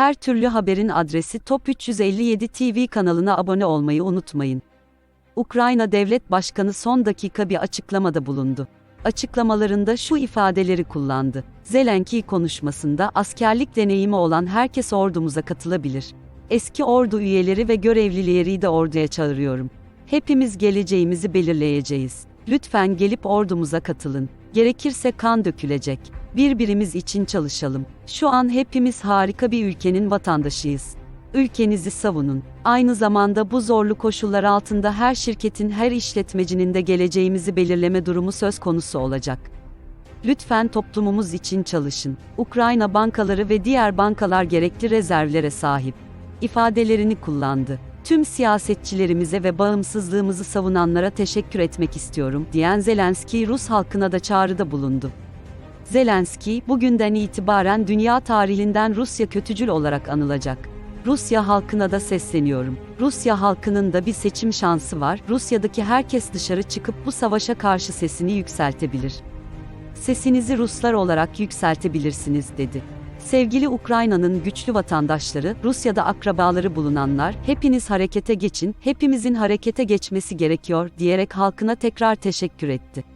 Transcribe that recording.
Her türlü haberin adresi Top 357 TV kanalına abone olmayı unutmayın. Ukrayna Devlet Başkanı son dakika bir açıklamada bulundu. Açıklamalarında şu ifadeleri kullandı. Zelenki konuşmasında askerlik deneyimi olan herkes ordumuza katılabilir. Eski ordu üyeleri ve görevlileri de orduya çağırıyorum. Hepimiz geleceğimizi belirleyeceğiz. Lütfen gelip ordumuza katılın. Gerekirse kan dökülecek. Birbirimiz için çalışalım. Şu an hepimiz harika bir ülkenin vatandaşıyız. Ülkenizi savunun. Aynı zamanda bu zorlu koşullar altında her şirketin, her işletmecinin de geleceğimizi belirleme durumu söz konusu olacak. Lütfen toplumumuz için çalışın. Ukrayna bankaları ve diğer bankalar gerekli rezervlere sahip. ifadelerini kullandı. Tüm siyasetçilerimize ve bağımsızlığımızı savunanlara teşekkür etmek istiyorum, diyen Zelenski Rus halkına da çağrıda bulundu. Zelenski, bugünden itibaren dünya tarihinden Rusya kötücül olarak anılacak. Rusya halkına da sesleniyorum. Rusya halkının da bir seçim şansı var. Rusya'daki herkes dışarı çıkıp bu savaşa karşı sesini yükseltebilir. Sesinizi Ruslar olarak yükseltebilirsiniz dedi. Sevgili Ukrayna'nın güçlü vatandaşları, Rusya'da akrabaları bulunanlar, hepiniz harekete geçin, hepimizin harekete geçmesi gerekiyor diyerek halkına tekrar teşekkür etti.